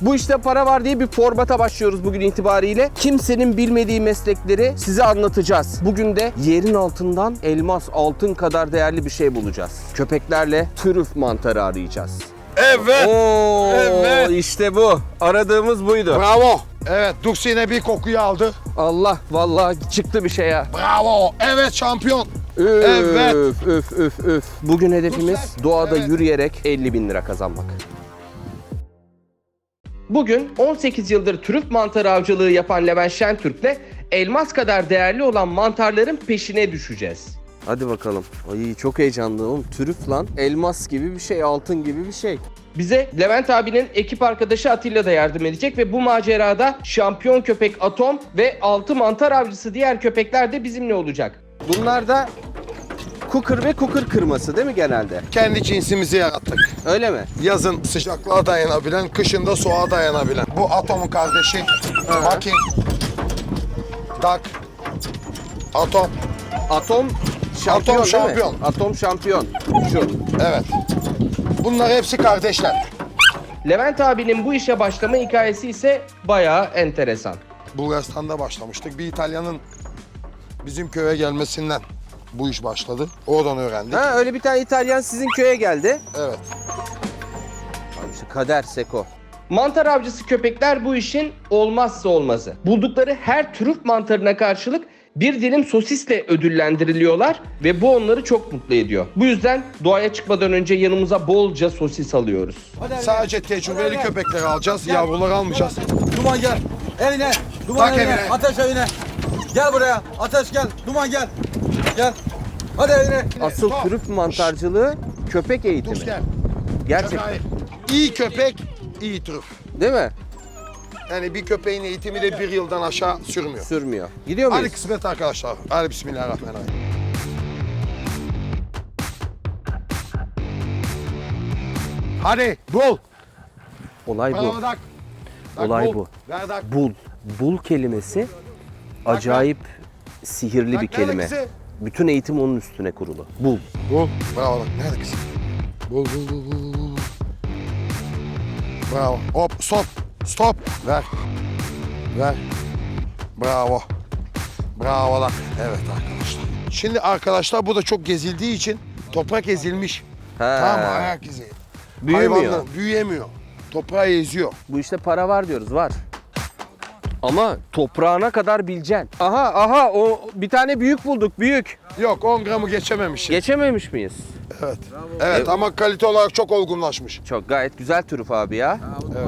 Bu işte para var diye bir formata başlıyoruz bugün itibariyle. Kimsenin bilmediği meslekleri size anlatacağız. Bugün de yerin altından elmas, altın kadar değerli bir şey bulacağız. Köpeklerle trüf mantarı arayacağız. Evet. Oo, Evet. işte bu. Aradığımız buydu. Bravo. Evet Dux yine bir kokuyu aldı. Allah vallahi çıktı bir şey ya. Bravo. Evet şampiyon. Üf, Evet. üf, üf, üf. Bugün hedefimiz Lütfen. doğada Evet. yürüyerek 50 bin lira kazanmak. Bugün 18 yıldır trüf mantarı avcılığı yapan Levent Şentürk'le elmas kadar değerli olan mantarların peşine düşeceğiz. Hadi bakalım. Ay çok heyecanlı oğlum. Trüf lan. Elmas gibi bir şey, altın gibi bir şey. Bize Levent abinin ekip arkadaşı Atilla da yardım edecek ve bu macerada şampiyon köpek Atom ve altı mantar avcısı diğer köpekler de bizimle olacak. Bunlar da Cooker ve Cooker kırması değil mi genelde? Kendi cinsimizi yarattık. Öyle mi? Yazın sıcaklığa dayanabilen, kışın da soğuğa dayanabilen. Bu Atom'un kardeşi. Makin. Duck. Atom. Atom şampiyon Atom değil mi? şampiyon. Atom şampiyon. Şu. Evet. Bunlar hepsi kardeşler. Levent abinin bu işe başlama hikayesi ise bayağı enteresan. Bulgaristan'da başlamıştık. Bir İtalyanın bizim köye gelmesinden bu iş başladı. Oradan öğrendik. Ha öyle bir tane İtalyan sizin köye geldi. Evet. Abi işte kader Seko. Mantar avcısı köpekler bu işin olmazsa olmazı. Buldukları her trüf mantarına karşılık bir dilim sosisle ödüllendiriliyorlar ve bu onları çok mutlu ediyor. Bu yüzden doğaya çıkmadan önce yanımıza bolca sosis alıyoruz. Sadece tecrübeli köpekleri alacağız. Yavruları almayacağız. Duman gel. Evine. Duman Tak evine. evine. Ateş evine. Gel buraya. Ateş gel. Duman gel. Gel. Hadi evine. Asıl Tamam. trüf mantarcılığı köpek eğitimi. Dur gel. Gerçekten. Hayır. İyi köpek, iyi trüf. Değil mi? Yani bir köpeğin eğitimi de bir yıldan aşağı sürmüyor. Sürmüyor. Gidiyor muyuz? Hadi kısmet arkadaşlar. Hadi bismillahirrahmanirrahim. Hadi bul. Olay bu. Dak. Dak, Olay bul. bu. Ver dak. Bul. Bul kelimesi acayip sihirli Bak, bir nerede kelime. kızı? Bütün eğitim onun üstüne kurulu. Bul. Bul. Bravo. Nerede kızım? Bul bul bul bul bul. Bravo. Hop stop. Stop. Ver. Ver. Bravo. Bravo dak. Evet arkadaşlar. Şimdi arkadaşlar bu da çok gezildiği için toprak ezilmiş. Ha. Tamam mı? Ayak izi. Büyümüyor. Hayvanlar büyüyemiyor. Toprağı eziyor. Bu işte para var diyoruz var. Ama toprağına kadar bileceksin. Aha aha o bir tane büyük bulduk büyük. Yok 10 gramı geçememiş. Geçememiş miyiz? evet. Evet ama kalite olarak çok olgunlaşmış. Çok gayet güzel trüf abi ya.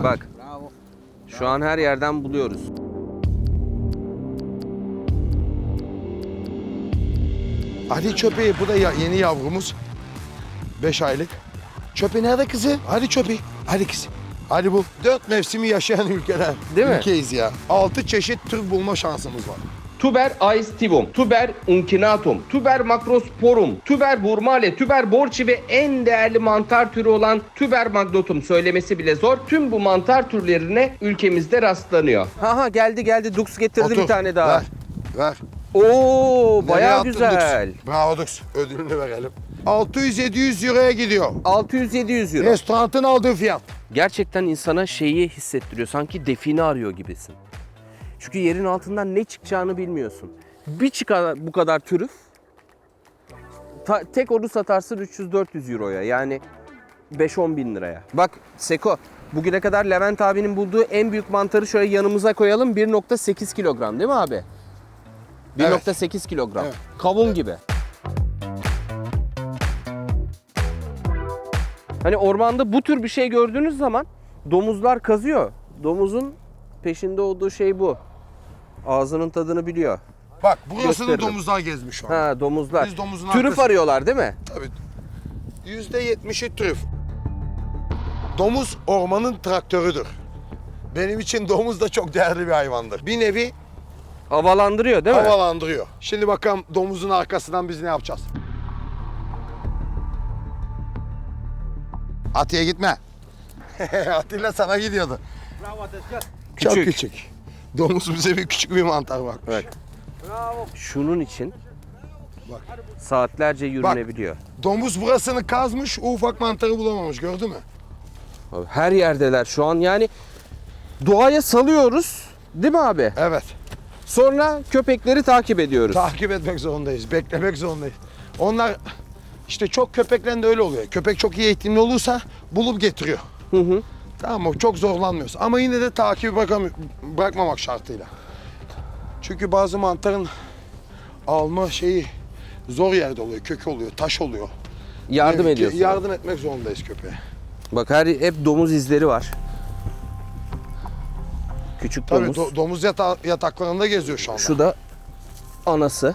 Bak Bravo. şu an her yerden buluyoruz. Hadi çöpeği bu da ya- yeni yavrumuz. 5 aylık. Çöpe nerede kızı? Hadi çöpeği. Hadi kızı. Hadi bul. Dört mevsimi yaşayan ülkeler. Değil mi? Ülkeyiz ya. 6 çeşit tür bulma şansımız var. Tuber aestivum, Tuber uncinatum, Tuber macrosporum, Tuber burmale, Tuber borci ve en değerli mantar türü olan Tuber magnotum söylemesi bile zor. Tüm bu mantar türlerine ülkemizde rastlanıyor. Haha geldi geldi Dux getirdi Otur. bir tane daha. Ver. Ver. Oo bayağı attın güzel. Dux? Bravo Dux. Ödülünü verelim. 600-700 euroya gidiyor. 600-700 euro. Restoranın aldığı fiyat. Gerçekten insana şeyi hissettiriyor. Sanki define arıyor gibisin. Çünkü yerin altından ne çıkacağını bilmiyorsun. Bir çıkar bu kadar türüf. ta- tek onu satarsın 300-400 euroya. Yani 5-10 bin liraya. Bak Seko bugüne kadar Levent abinin bulduğu en büyük mantarı şöyle yanımıza koyalım. 1.8 kilogram değil mi abi? 1.8 kilogram. Evet. Kavun gibi. Hani ormanda bu tür bir şey gördüğünüz zaman domuzlar kazıyor. Domuzun peşinde olduğu şey bu. Ağzının tadını biliyor. Bak burasını Gösteririm. domuzlar gezmiş şu an. Ha domuzlar. Biz domuzun Trüf arkası- arıyorlar değil mi? Tabii. Yüzde yetmişi trüf. Domuz ormanın traktörüdür. Benim için domuz da çok değerli bir hayvandır. Bir nevi Havalandırıyor değil mi? havalandırıyor. Şimdi bakalım domuzun arkasından biz ne yapacağız? Atiye gitme. Atilla sana gidiyordu. Bravo ateş gel. Çok Küçük. küçük. Domuz bize bir küçük bir mantar bak. Evet. Bravo. Şunun için Bak. saatlerce yürünebiliyor. Domuz burasını kazmış, o ufak mantarı bulamamış gördün mü? Abi Her yerdeler şu an yani Doğaya salıyoruz. Değil mi abi? Evet. Sonra köpekleri takip ediyoruz. Takip etmek zorundayız. Beklemek zorundayız. Onlar işte çok köpeklerinde öyle oluyor. Köpek çok iyi eğitimli olursa bulup getiriyor. Hı hı. Tamam mı? Çok zorlanmıyoruz. Ama yine de takibi bırakam- bırakmamak şartıyla. Çünkü bazı mantarın alma şeyi zor yerde oluyor. Kök oluyor, taş oluyor. Yardım Evet, ediyorsun. Yardım etmek zorundayız köpeğe. Bak her hep domuz izleri var. Küçük Tabii domuz. do- domuz yata- yataklarında geziyor şu anda. Şu da anası.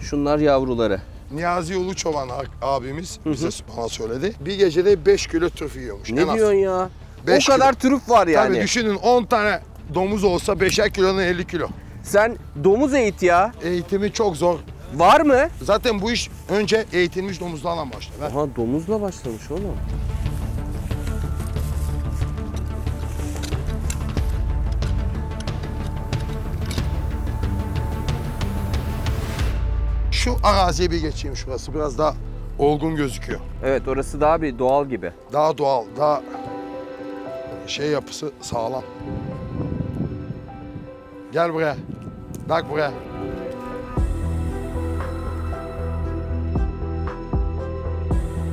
Şunlar yavruları. Niyazi Uluçovan abimiz bize bana söyledi. Bir gecede 5 kilo trüf yiyormuş. Ne en az. diyorsun ya? Beş o kadar trüf var yani. Tabii düşünün 10 tane domuz olsa 5'er kilonun 50 kilo. Sen domuz eğit ya. Eğitimi çok zor. Var mı? Zaten bu iş önce eğitilmiş domuzlarla başlar. Aha domuzla başlamış oğlum. Şu araziye bir geçeyim şurası biraz daha olgun gözüküyor. Evet orası daha bir doğal gibi. Daha doğal, daha şey yapısı sağlam. Gel buraya. Bak buraya.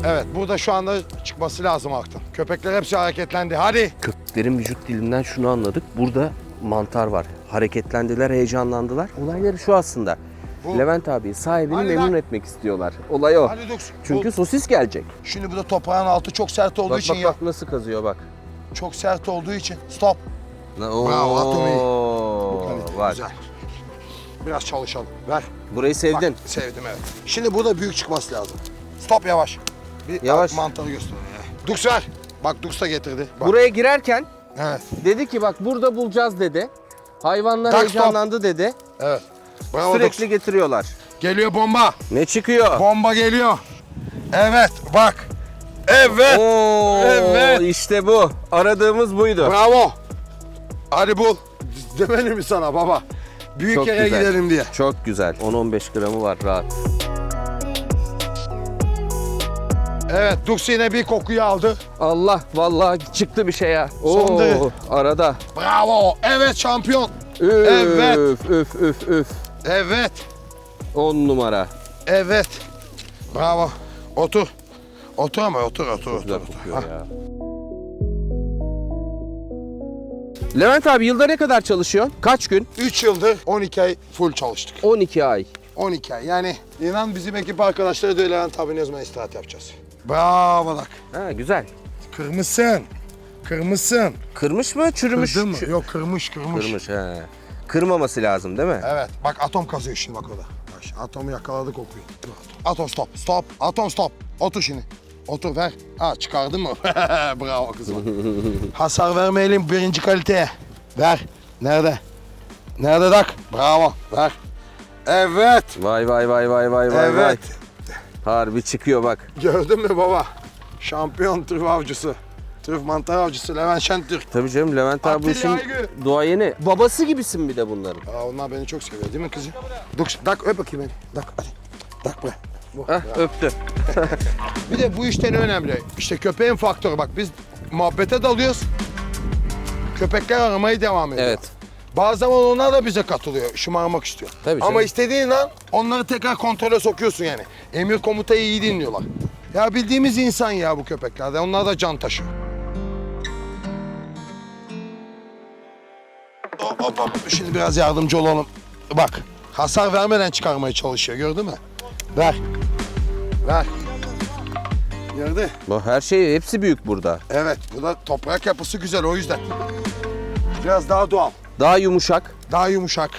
Evet, burada şu anda çıkması lazım artık. Köpekler hepsi hareketlendi. Hadi. Köpeklerin vücut dilinden şunu anladık. Burada mantar var. Hareketlendiler, heyecanlandılar. Olayları şu aslında. Bu- Levent abi sahibini Hadi memnun lan. etmek istiyorlar. Olay o. Dux. Çünkü Bu- sosis gelecek. şimdi burada toprağın altı çok sert olduğu Bak için bak ya. bak nasıl kazıyor bak. Çok sert olduğu için. Stop. Oo, Bravo, atom iyi. Bu kalite. Güzel. Biraz çalışalım. Ver. Burayı sevdin. Bak, sevdim evet. Şimdi burada büyük çıkması lazım. Stop yavaş. Bir Yavaş. mantarı göster. Dux ver. Bak Dux da getirdi. Bak. Buraya girerken Evet. dedi ki bak burada bulacağız dedi. Hayvanlar Tak, heyecanlandı dedi. Evet. Bravo Sürekli Dux. getiriyorlar. Geliyor bomba. Ne çıkıyor? Bomba geliyor. Evet bak. Evet. Oo, Evet. işte bu. Aradığımız buydu. Bravo. Hadi bul. Demedim mi sana baba? Büyük Çok yere güzel. gidelim diye. Çok güzel. 10-15 gramı var rahat. Evet Dux yine bir kokuyu aldı. Allah vallahi çıktı bir şey ya. Oo, arada. Bravo. Evet şampiyon. Üf, Evet. Üf üf üf. Evet. 10 numara. Evet. Bravo. Otur. Otur ama otur otur otur. Güzel otur. kokuyor Ha. ya. Levent abi yılda ne kadar çalışıyorsun? Kaç gün? 3 yıldır 12 ay full çalıştık. 12 ay. 12 ay. Yani inan bizim ekip arkadaşları da Levent abi ne zaman istirahat yapacağız. Bravo bak. Ha güzel. Kırmışsın. Kırmışsın. Kırmış mı, çürümüş? Kırdın mı? Çü- Yok kırmış kırmış. Kırmış he. Kırmaması lazım değil mi? Evet. Bak atom kazıyor şimdi bak orada. Bak şimdi atomu yakaladık kokuyor. Dur, atom. Stop. Stop. Atom stop. Otur şimdi. Otur ver. Ha çıkardın mı? Bravo kızım. Hasar vermeyelim birinci kaliteye. Ver. Nerede? Nerede dak? Bravo. Ver. Evet. Vay vay vay vay vay vay vay. Evet. Harbi çıkıyor bak. Gördün mü baba? Şampiyon avcısı. Trüf mantar avcısı Levent Şentürk. Tabii canım Levent abi bu Atilla işin Aygül. duayeni. Babası gibisin bir de bunların. Aa, onlar beni çok seviyor değil mi kızım? Dur, dak öp bakayım beni. Dak hadi. Dak buraya. Bu. Heh, öptü. Bir de bu işte ne önemli? İşte köpeğin faktörü. Bak biz muhabbete dalıyoruz. Köpekler aramaya devam ediyor. Evet. Zaman onlar da bize katılıyor. Şımarmak istiyor. Tabii canım. Ama istediğin an onları tekrar kontrole sokuyorsun yani. Emir komutayı iyi dinliyorlar. Ya bildiğimiz insan ya bu köpekler. Onlar da can taşıyor. Hop, hop. Şimdi biraz yardımcı olalım. Bak hasar vermeden çıkarmaya çalışıyor gördün mü? Ver. Ver. Gördü. Bu her şey hepsi büyük burada. Evet bu da toprak yapısı güzel o yüzden. Biraz daha doğal. Daha yumuşak. Daha yumuşak.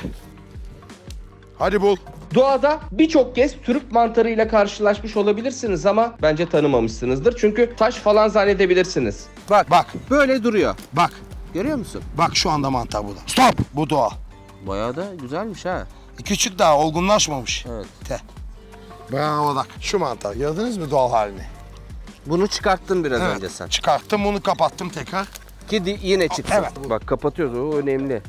Hadi bul. Doğada birçok kez türüp mantarıyla karşılaşmış olabilirsiniz ama bence tanımamışsınızdır. Çünkü taş falan zannedebilirsiniz. Bak, Bak böyle duruyor. bak. Görüyor musun? Bak şu anda mantar burada. Stop. Bu doğal. Bayağı da güzelmiş ha. Küçük daha olgunlaşmamış. Evet. Te. Bravo bak. Şu mantar gördünüz mü doğal halini? Bunu çıkarttın biraz Evet. önce sen. Çıkarttım bunu kapattım tekrar. Ki di- yine çıksın. Evet. Bak kapatıyoruz o önemli.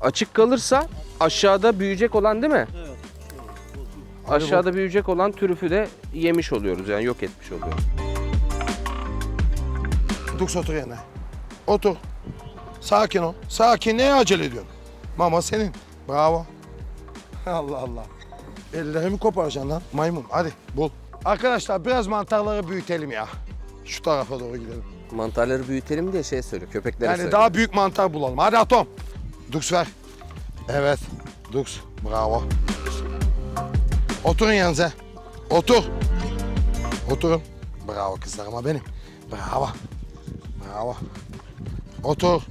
Açık kalırsa aşağıda büyüyecek olan değil mi? Aşağıda büyüyecek olan türüfü de yemiş oluyoruz yani yok etmiş oluyoruz. Dux otur yerine. Otur. Sakin ol. Sakin. Neye acele ediyorsun? Mama senin. Bravo. Allah Allah. Ellerimi koparacaksın lan. Maymun. Hadi bul. Arkadaşlar biraz mantarları büyütelim ya. Şu tarafa doğru gidelim. Mantarları büyütelim diye şey söylüyor. Köpeklere Yani söylüyor. daha büyük mantar bulalım. Hadi Atom. Dux ver. Evet. Dux. Bravo. Oturun yanınıza. Otur. Oturun. Bravo kızlarıma benim. Bravo. Bravo. Otur.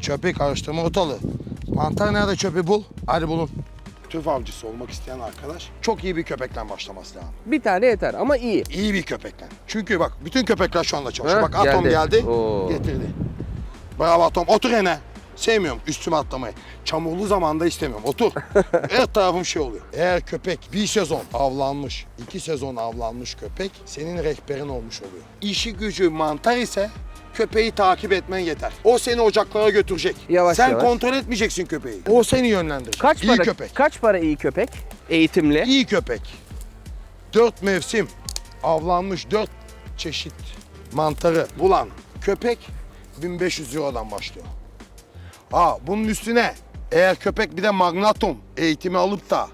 Çöpü karıştırma ortalığı. Mantar nerede çöpü bul. Hadi bulun. Tüf avcısı olmak isteyen arkadaş çok iyi bir köpekle başlaması lazım. Bir tane yeter ama iyi. İyi bir köpekle. Çünkü bak bütün köpekler şu anda çalışıyor. Ha, bak Atom geldi. geldi, Oo. getirdi. Bravo Atom. Otur yine. Sevmiyorum üstüme atlamayı. Çamurlu zamanda istemiyorum. Otur. Her tarafım şey oluyor. Eğer köpek bir sezon avlanmış, iki sezon avlanmış köpek senin rehberin olmuş oluyor. İşi gücü mantar ise köpeği takip etmen yeter. O seni ocaklara götürecek. Yavaş Sen yavaş. kontrol etmeyeceksin köpeği. O seni yönlendirecek. Kaç İyi para köpek. kaç para iyi köpek? Eğitimli. İyi köpek. Dört mevsim avlanmış dört çeşit mantarı bulan köpek 1500 Euro'dan başlıyor. Ha bunun üstüne eğer köpek bir de magnatum eğitimi alıp da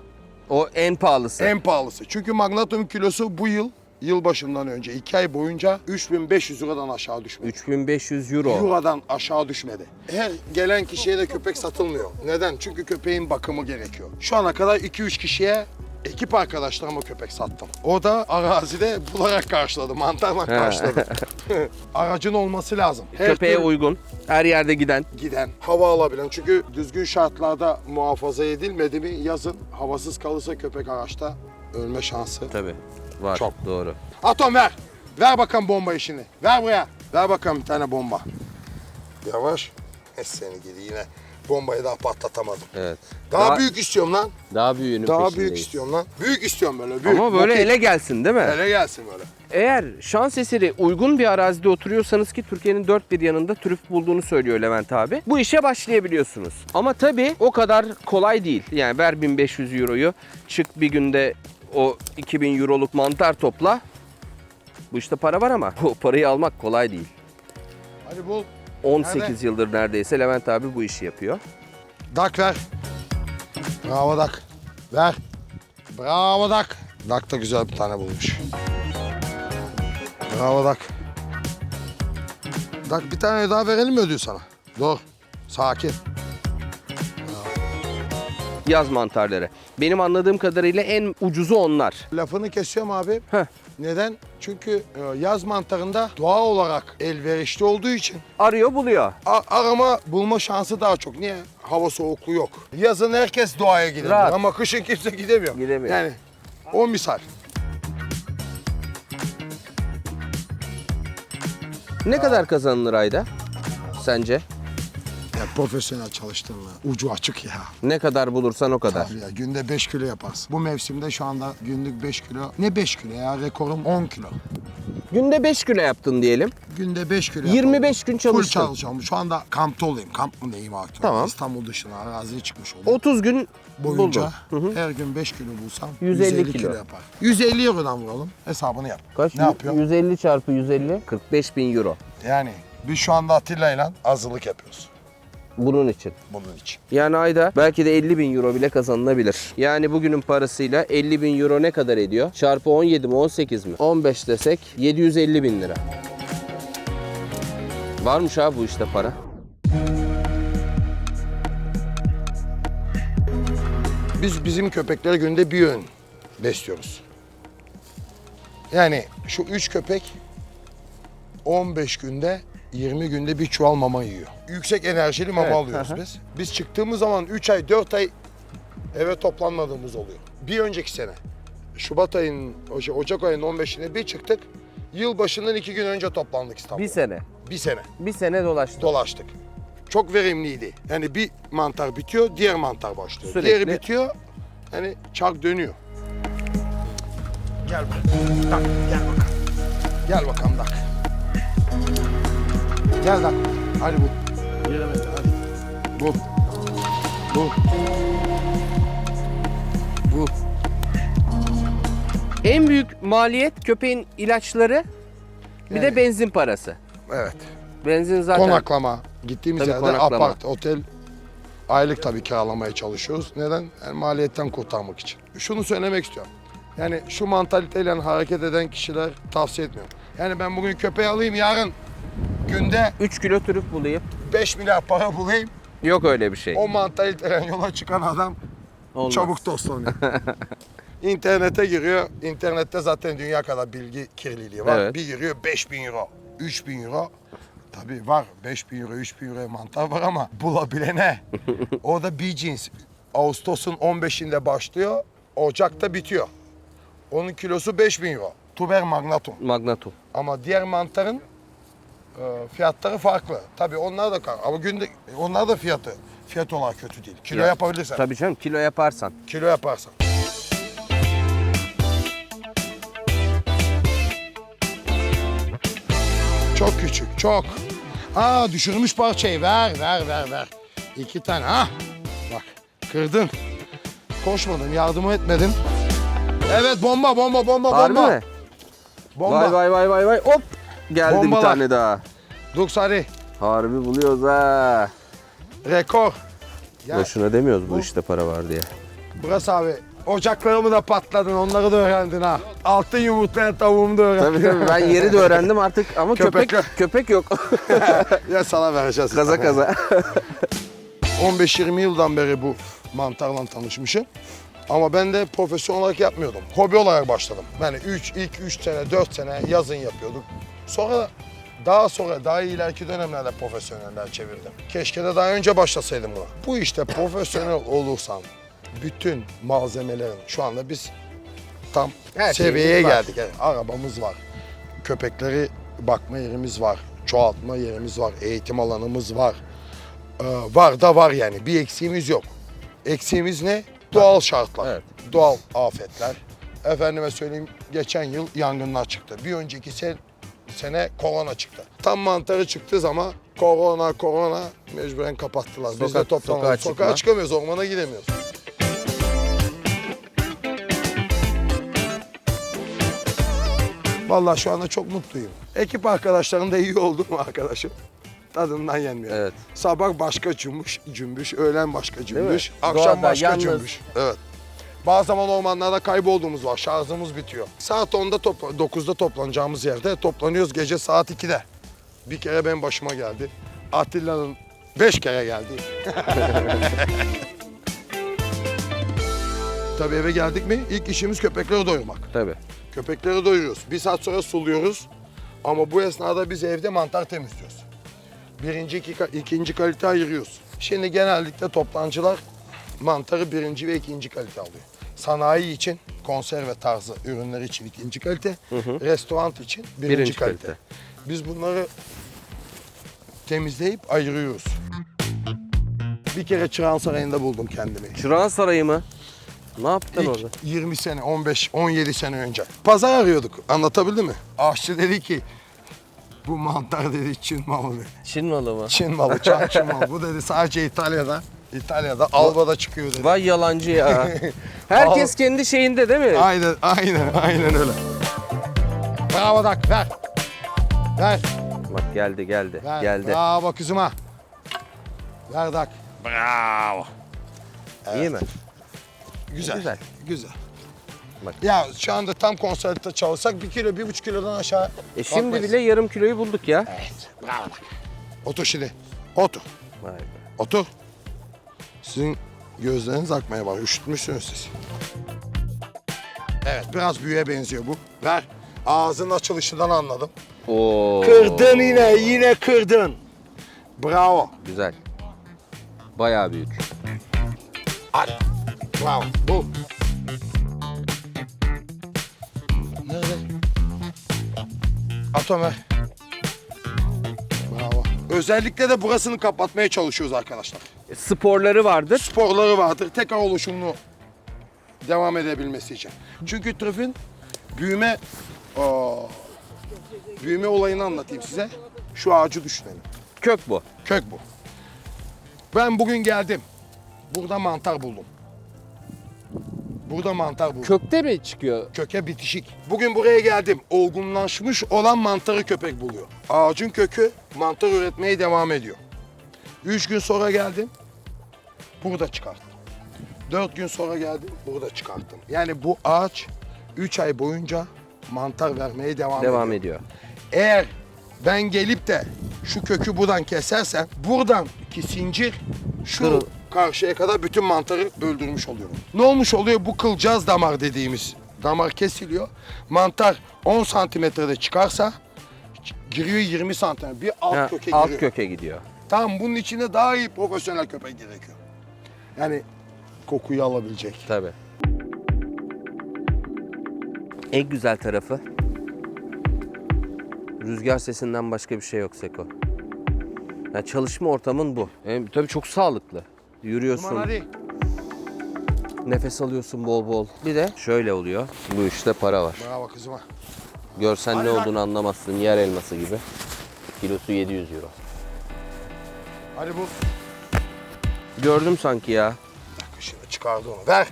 O en pahalısı. en pahalısı. Çünkü magnatum kilosu bu yıl yılbaşından önce 2 ay boyunca 3500 Euro'dan aşağı düşmedi. 3500 euro. Euro'dan aşağı düşmedi. Her gelen kişiye de köpek satılmıyor. Neden? Çünkü köpeğin bakımı gerekiyor. Şu ana kadar 2-3 kişiye ekip arkadaşlarıma köpek sattım. O da arazide bularak karşıladı, mantarla karşıladı. Aracın olması lazım. Her Köpeğe tür uygun. Her yerde giden. giden, hava alabilen. Çünkü düzgün şartlarda muhafaza edilmedi mi yazın havasız kalırsa köpek araçta ölme şansı Tabii. Var. Çok. Doğru. Atom ver. Ver bakalım bomba işini. Ver buraya. Ver bakalım bir tane bomba. Yavaş. Es seni gidi yine. Bombayı daha patlatamadım. Evet. Daha, büyük istiyorum lan. Daha büyüğünün Daha peşindeyiz. büyük istiyorum lan. Büyük istiyorum böyle. Büyük. Ama böyle Bakayım. ele gelsin değil mi? Ele gelsin böyle. Eğer şans eseri uygun bir arazide oturuyorsanız ki Türkiye'nin dört bir yanında trüf bulduğunu söylüyor Levent abi. Bu işe başlayabiliyorsunuz. Ama tabii o kadar kolay değil. Yani ver 1500 euroyu çık bir günde o 2000 euroluk mantar topla. Bu işte para var ama o parayı almak kolay değil. Hadi bul. 18 Nerede? yıldır neredeyse Levent abi bu işi yapıyor. Dak ver. Bravo Dak. Ver. Bravo Dak. Dak da güzel bir tane bulmuş. Bravo Dak. Dak bir tane daha verelim mi ödül sana? Dur. Sakin. Yaz mantarları. Benim anladığım kadarıyla en ucuzu onlar. Lafını kesiyorum abi. Heh. Neden? Çünkü e, yaz mantarında doğal olarak elverişli olduğu için Arıyor buluyor. a- arama bulma şansı daha çok. Niye? Hava soğukluğu yok. Yazın herkes doğaya Rahat. ama kışın kimse gidemiyor. Gidemiyor. Yani o misal. Ne kadar kazanılır ayda? Sence? Profesyonel çalıştın mı? Ucu açık ya. Ne kadar bulursan o kadar. Tabii ya günde 5 kilo yaparsın. Bu mevsimde şu anda günlük 5 kilo. Ne 5 kilo ya? Rekorum 10 kilo. Günde 5 kilo yaptın diyelim. Günde 5 kilo 25 gün Full çalıştın. çalışıyorum. Şu anda kampta olayım. Kamp mı diyeyim artık. Tamam. İstanbul dışına araziye çıkmış olayım. 30 gün boyunca buldun. her gün 5 kilo bulsam 150 150, kilo. kilo. yapar. 150 eurodan vuralım. Hesabını yap. Kaç? Ne yapıyor? 150 çarpı 150. 45 bin euro. Yani biz şu anda Atilla ile hazırlık yapıyoruz Bunun için. bunun için. Yani ayda belki de 50 bin euro bile kazanılabilir. Yani bugünün parasıyla 50 bin euro ne kadar ediyor? Çarpı 17 mi 18 mi? 15 desek 750 bin lira. Varmış abi bu işte para. Biz bizim köpekleri günde bir öğün besliyoruz. Yani şu üç köpek 15 günde 20 günde bir çuval mama yiyor. Yüksek enerjili mama Evet, alıyoruz hı. biz. Biz çıktığımız zaman 3 ay 4 ay eve toplanmadığımız oluyor. Bir önceki sene Şubat ayının, Oca- Ocak ayının 15'ine bir çıktık. Yılbaşından iki gün önce toplandık İstanbul'da. Bir sene. Bir sene Bir sene dolaştı. dolaştık. Çok verimliydi. Yani bir mantar bitiyor, diğer mantar başlıyor. Sürekli. Diğeri bitiyor, hani çark dönüyor. Gel bakalım. Tak, gel bakalım. Gel bakalım dak. Gel dak. Hadi bu. Giremedi hadi. Bu. Bu. Bu. En büyük maliyet köpeğin ilaçları bir de benzin parası. Evet. Benzin zaten. Konaklama. Gittiğimiz Tabii yerde konaklama. apart, otel aylık tabii kiralamaya çalışıyoruz. Neden? Yani maliyetten kurtarmak için. Şunu söylemek istiyorum. Yani şu mantaliteyle hareket eden kişiler tavsiye etmiyorum. Yani ben bugün köpeği alayım yarın günde 3 kilo trüf bulayım. 5 milyar para bulayım. Yok öyle bir şey. O mantaliteyle yola çıkan adam Olmaz. çabuk toslanıyor. İnternete giriyor. İnternette zaten dünya kadar bilgi kirliliği var. Evet. Bir giriyor 5000 euro, 3000 euro. Tabii var 5000 euro, 3000 euro mantar var ama bulabilene. o da bir cins. Ağustos'un 15'inde başlıyor, Ocak'ta bitiyor. Onun kilosu 5000 euro. Tuber magnatum. Magnatum. Ama diğer mantarın e, fiyatları farklı. Tabii onlar da kar. Ama günde onlar da fiyatı fiyat olarak kötü değil. Kilo Ya, yapabilirsen. Tabii canım kilo yaparsan. Kilo yaparsan. Çok küçük, çok. Aa düşürmüş parçayı. Ver, ver, ver, ver. İki tane. Ha. Bak, kırdın. Koşmadın, yardım etmedin. Evet, bomba, bomba, bomba, Harbi bomba. mi? Bomba. Vay vay vay vay vay. Hop. Geldi Bombalar. bir tane daha. Dux hadi. Harbi buluyoruz ha. Rekor. Ya, Boşuna demiyoruz bu işte para var diye. Burası abi. Ocaklarımı da patladın, onları da öğrendin ha. Altın yumurtlayan tavuğumu da öğrendin. Tabii tabii ben yeri de öğrendim artık ama köpek Köpekler. köpek yok. ya sana vereceğiz. kaza kaza. 15-20 yıldan beri bu mantarla tanışmışım. Ama ben de profesyonel olarak yapmıyordum. Hobi olarak başladım. Yani 3, ilk 3 sene, 4 sene yazın yapıyorduk. Sonra daha sonra, daha ileriki dönemlerde profesyoneller çevirdim. Keşke de daha önce başlasaydım buna. Bu işte profesyonel olursan bütün malzemelerin şu anda biz tam Her seviyeye var. geldik. Yani arabamız var. Köpekleri bakma yerimiz var. Çoğaltma yerimiz var. Eğitim alanımız var. Ee, var da var yani. Bir eksiğimiz yok. Eksiğimiz ne? Doğal şartlar. Evet. Doğal afetler. Efendime söyleyeyim geçen yıl yangınlar çıktı. Bir önceki sen, sene korona çıktı. Tam mantarı çıktığı zaman korona korona mecburen kapattılar. Biz de Sokak- toplanalım. sokağa Sokağa, çıkma. çıkamıyoruz, ormana gidemiyoruz. Vallahi şu anda çok mutluyum. Ekip arkadaşlarım da iyi oldu mu arkadaşım? Tadından yenmiyor. Evet. Sabah başka cümbüş, cümbüş, öğlen başka cümbüş, akşam Doğada, başka yalnız. cümbüş. Evet. Bazı zaman ormanlarda kaybolduğumuz var, şarjımız bitiyor. Saat 10'da, topla- 9'da toplanacağımız yerde toplanıyoruz gece saat 2'de. Bir kere benim başıma geldi. Atilla'nın 5 kere geldi. Tabii eve geldik mi ilk işimiz köpekleri doyurmak. Tabii. Köpekleri doyuruyoruz. Bir saat sonra suluyoruz. Ama bu esnada biz evde mantar temizliyoruz. Birinci, iki, ikinci kalite ayırıyoruz. Şimdi genellikle toptancılar mantarı birinci ve ikinci kalite alıyor. Sanayi için konserve tarzı ürünler için ikinci kalite, restoran için birinci, Birinci kalite. kalite. Biz bunları temizleyip ayırıyoruz. Bir kere Çırağan Sarayı'nda buldum kendimi. Çırağan Sarayı mı? Ne yaptın İlk orada? 20 sene, 15, 17 sene önce. Pazar arıyorduk. Anlatabildim mi? Aşçı dedi ki bu mantar dedi Çin malı dedi. Çin malı mı? Çin malı, çan Çin malı. Bu dedi sadece İtalya'da. İtalya'da Alba'da çıkıyor dedi. Vay yalancı ya. Herkes Al. kendi şeyinde değil mi? Aynen, aynen, aynen öyle. Bravo Dak, ver. Ver, Bak geldi geldi. ver. Geldi. Bravo kızıma. Ver Dak. Bravo. İyi mi? Güzel. Güzel. Güzel. Bak. Ya şu anda tam konserde çalışsak bir kilo, bir buçuk kilodan aşağı E şimdi kalkmayız. bile yarım kiloyu bulduk ya. Evet, bravo Dak. Otur şimdi. Otur. Vay be. Otur. Sizin gözleriniz akmaya var. Üşütmüşsünüz siz. Evet, biraz büyüye benziyor bu. Ver. Ağzın açılışından anladım. Oo. Kırdın yine, yine kırdın. Bravo. Güzel. Bayağı büyük. Hadi. Bravo. Bu. At Ömer. Bravo. Özellikle de burasını kapatmaya çalışıyoruz arkadaşlar. E, Sporları vardır. sporları vardır. Tekrar oluşumlu devam edebilmesi için. Çünkü trüfün büyüme aa, büyüme olayını anlatayım size. Şu ağacı düşünelim. Kök bu. Kök bu. Ben bugün geldim. Burada mantar buldum. Burada mantar bu. Kökte mi çıkıyor? Köke bitişik. Bugün buraya geldim. Olgunlaşmış olan mantarı köpek buluyor. Ağacın kökü mantar üretmeye devam ediyor. Üç gün sonra geldim. Burada çıkarttım. Dört gün sonra geldim. Burada çıkarttım. Yani bu ağaç üç ay boyunca mantar vermeye devam, Devam ediyor. ediyor. Eğer ben gelip de şu kökü buradan kesersem buradan ki zincir şu Kırıl- karşıya kadar bütün mantarı öldürmüş oluyorum. Ne olmuş oluyor? Bu kılcaz damar dediğimiz damar kesiliyor. Mantar 10 santimetrede çıkarsa giriyor 20 santimetre. Bir alt Ha, köke alt giriyor. köke gidiyor. Tam bunun içinde daha iyi profesyonel köpek gerekiyor. Yani kokuyu alabilecek. Tabii. En güzel tarafı rüzgar sesinden başka bir şey yok Seko. Yani çalışma ortamın bu. Hem, tabii çok sağlıklı. Yürüyorsun, nefes alıyorsun bol bol. Bir de şöyle oluyor. Bu işte para var. Bravo kızıma. Görsen Hadi ne bak. olduğunu anlamazsın. Yer elması gibi. Kilosu 700 euro. Hadi bu. Gördüm sanki ya. Dakika şimdi çıkardı onu. Ver.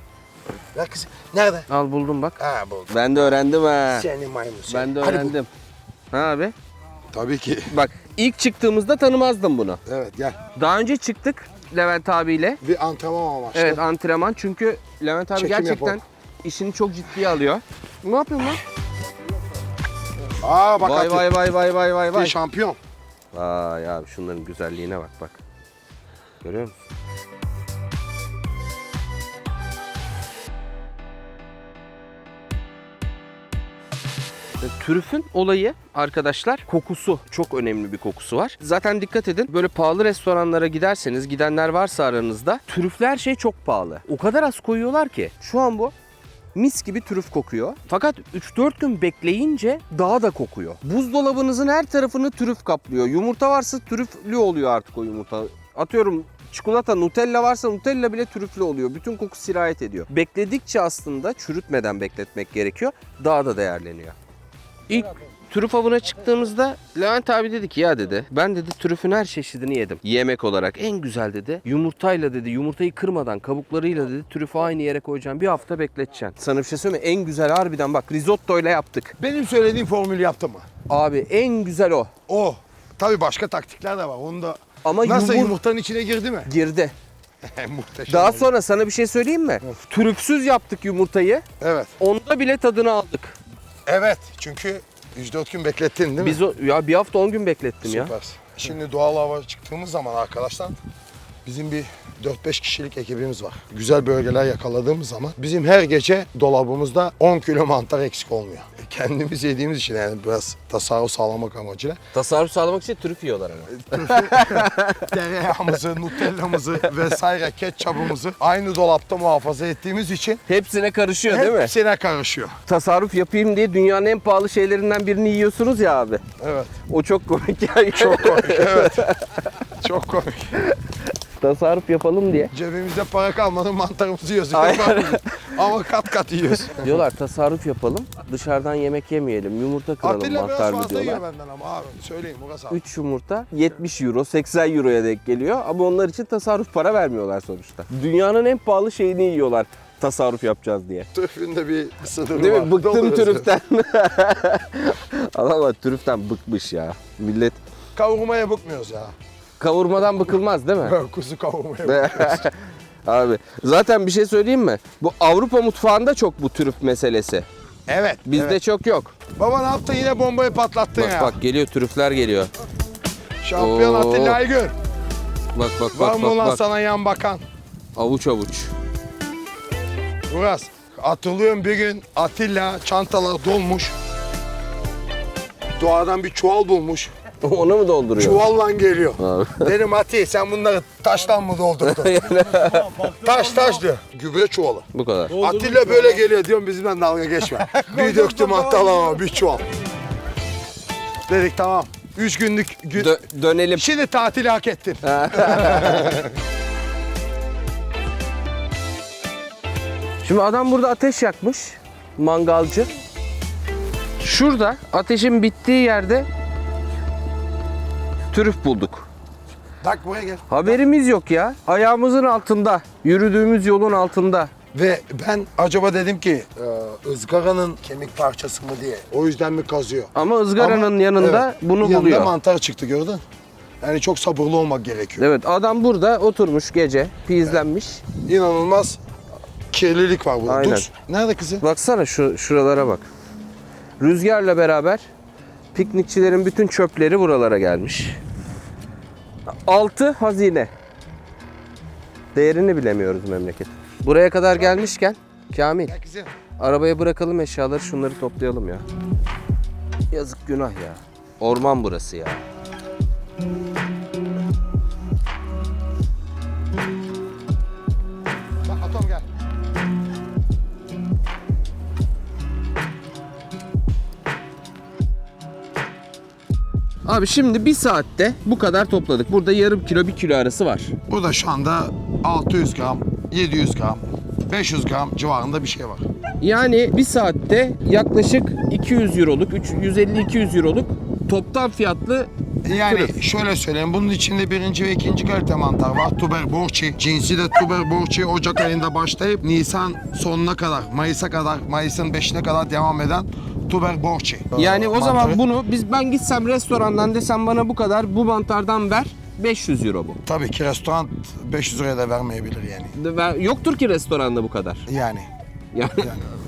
Ver kızım. Nerede? Al buldum bak. Ha buldum. Ben de öğrendim ha. Seni maymun seni. Ben de Hadi öğrendim. Ha abi. Tabii ki. Bak ilk çıktığımızda tanımazdım bunu. Evet gel. Daha önce çıktık Levent abiyle. Bir antrenman amaçlı. Evet antrenman çünkü Levent abi Çekim gerçekten yapalım. işini çok ciddiye alıyor. Ne yapıyorsun lan? Aa bak Vay Atilla. vay vay vay vay vay vay. şampiyon. Vay abi şunların güzelliğine bak bak. Görüyor musun? Trüfün olayı arkadaşlar kokusu çok önemli bir kokusu var. Zaten dikkat edin böyle pahalı restoranlara giderseniz gidenler varsa aranızda trüflü şey çok pahalı. O kadar az koyuyorlar ki şu an bu mis gibi trüf kokuyor. Fakat 3-4 gün bekleyince daha da kokuyor. Buzdolabınızın her tarafını trüf kaplıyor. Yumurta varsa trüflü oluyor artık o yumurta. Atıyorum çikolata, Nutella varsa Nutella bile trüflü oluyor. Bütün koku sirayet ediyor. Bekledikçe aslında çürütmeden bekletmek gerekiyor. Daha da değerleniyor. İlk trüf avına çıktığımızda Levent abi dedi ki ya dedi ben dedi trüfün her çeşidini yedim. Yemek olarak en güzel dedi yumurtayla dedi yumurtayı kırmadan kabuklarıyla dedi trüfü aynı yere koyacaksın bir hafta bekleteceksin. Sana bir şey söyleyeyim mi? En güzel harbiden bak risotto ile yaptık. Benim söylediğim formülü yaptın mı? Abi en güzel o. O. Tabii başka taktikler de var. Onu da Ama Nasıl yumur- yumurtanın içine girdi mi? girdi. Muhteşem. Daha oldu. sonra sana bir şey söyleyeyim mi? Trüfsüz yaptık yumurtayı. Evet. Onda bile tadını aldık. Evet. Çünkü 104 gün beklettin değil mi? Biz o ya bir hafta 10 gün beklettim ya. Süpersin. Şimdi doğal hava çıktığımız zaman arkadaşlar bizim bir 4-5 kişilik ekibimiz var. Güzel bölgeler yakaladığımız zaman bizim her gece dolabımızda 10 kilo mantar eksik olmuyor. Kendimiz yediğimiz için yani biraz tasarruf sağlamak amacıyla Tasarruf sağlamak için trüf yiyorlar ama. tereyağımızı, nutellamızı vesaire ketçabımızı aynı dolapta muhafaza ettiğimiz için Hepsine karışıyor değil mi? hepsine karışıyor. tasarruf yapayım diye dünyanın en pahalı şeylerinden birini yiyorsunuz ya abi. Evet. O çok komik yani. Çok komik. evet. Çok komik. Tasarruf yapalım diye. Cebimizde para kalmadı mantarımızı yiyoruz. Ama kat kat yiyoruz. Diyorlar tasarruf yapalım. Dışarıdan yemek yemeyelim. Yumurta kıralım Atilla fazla yiyor diyorlar. benden ama abi. Söyleyeyim Murat abi. 3 yumurta 70 euro 80 euroya denk geliyor ama onlar için tasarruf para vermiyorlar sonuçta. Dünyanın en pahalı şeyini yiyorlar tasarruf yapacağız diye. Tüfünde bir sınırı Değil var. mi? Bıktım Doğru. trüften. Adamlar trüften bıkmış ya. Millet Kavurmaya bıkmıyoruz ya. Kavurmadan bıkılmaz değil mi? Kuzu kavurmaya bıkmıyoruz. Abi zaten bir şey söyleyeyim mi? Bu Avrupa mutfağında çok bu trüf meselesi. evet. Bizde evet. çok yok. Baba ne yaptın yine bombayı patlattın Bak ya. bak geliyor trüfler geliyor. Şampiyon Oo. Atilla Aygün. Bak bak Var bak mı bak lan bak. sana yan bakan? Avuç avuç. Uras. Hatırlıyorum bir gün Atilla çantalar dolmuş. Doğadan bir çuval bulmuş. Onu mu dolduruyor? Çuvalla geliyor. Abi. Dedim Ati sen bunları taştan mı doldurdun? taş taş diyor. Gübre çuvalı. Bu kadar. Atilla böyle geliyor diyorum bizimle dalga geçme. bir döktüm Atilla bir çuval. Dedik tamam. Üç günlük gün. Dö- dönelim. Şimdi tatili hak ettin. Şimdi adam burada ateş yakmış. Mangalcı. Şurada ateşin bittiği yerde trüf bulduk. Bak buraya gel. Haberimiz yok ya. Ayağımızın altında, yürüdüğümüz yolun altında Ve ben acaba dedim ki e, ızgaranın kemik parçası mı diye. O yüzden mi kazıyor? Ama ızgaranın Ama, yanında evet, bunu yanında buluyor. mantar çıktı gördün. Yani çok sabırlı olmak gerekiyor. Evet adam burada oturmuş gece pizlenmiş. İnanılmaz kirlilik var burada. Aynen. Dur. Nerede kızı? Baksana şu şuralara bak. Rüzgarla beraber piknikçilerin bütün çöpleri buralara gelmiş. Altı hazine. Değerini bilemiyoruz memleket. Buraya kadar gelmişken Kamil kızı. arabaya bırakalım eşyaları şunları toplayalım ya. Yazık günah ya. Orman burası ya. Abi şimdi bir saatte bu kadar topladık. Burada yarım kilo bir kilo arası var. Burada şu anda 600 gram, 700 gram, 500 gram civarında bir şey var. Yani bir saatte yaklaşık 200 euroluk, 150-200 euroluk toptan fiyatlı Yani Kırık. şöyle söyleyeyim, bunun içinde birinci ve ikinci kalite mantar var. Tuber borçi, cinsi de tuber borçi Ocak ayında başlayıp Nisan sonuna kadar, Mayıs'a kadar, Mayıs'ın 5'ine kadar devam eden tuber borçi. Yani o zaman bunu biz ben gitsem restorandan desem bana bu kadar bu mantardan ver 500 euro bu. Tabii ki restoran 500 liraya da vermeyebilir yani. Ve Yoktur ki restoranda bu kadar. Yani. Yani,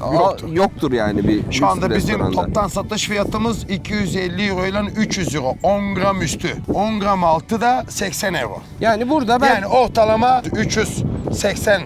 Yani yoktur. yoktur. yani bir Şu anda lüks bizim restoranda. toptan satış fiyatımız 250 euro ile 300 euro. 10 gram üstü. 10 gram altı da 80 euro. Yani burada ben Yani ortalama 380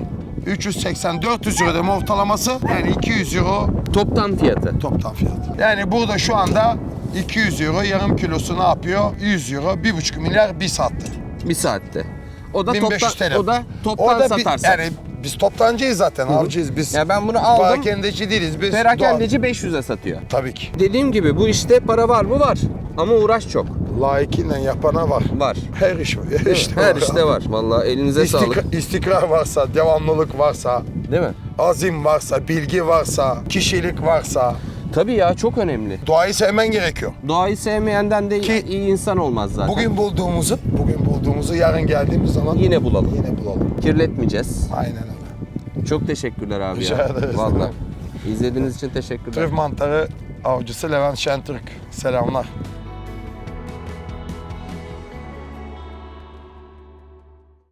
380 400 euro deme ortalaması yani 200 euro toptan fiyatı. toptan fiyat. Yani burada şu anda 200 euro yarım kilosu ne yapıyor? 100 euro, 1,5 milyar bir saatte. Bir saatte. O da 1500 toptan TL. o da toptan Orada bir- satarsan. yani biz toptancıyız zaten, avcıyız biz. Ya ben bunu aldım. Perakendeci değiliz biz. Perakendeci 500'e satıyor. doğal- Tabii ki. Dediğim gibi bu işte para var mı? Var. Ama uğraş çok. Layıkıyla yapana var. Var. Her iş var. Her, işte Her var. işte var. Vallahi elinize sağlık. İstikra- istikrar varsa, devamlılık varsa, Değil mi? azim varsa, bilgi varsa, kişilik varsa Tabii ya çok önemli. doğayı sevmen gerekiyor. Doğayı sevmeyenden de Ki- iyi insan olmaz zaten. Bugün bulduğumuzu, bugün bulduğumuzu yarın geldiğimiz zaman yine bulalım. yine bulalım. Kirletmeyeceğiz. Aynen öyle. Çok teşekkürler abi Rica ya. ederiz. Vallahi. İzlediğiniz için teşekkürler. Trüf mantarı avcısı Levent Şentürk. Selamlar.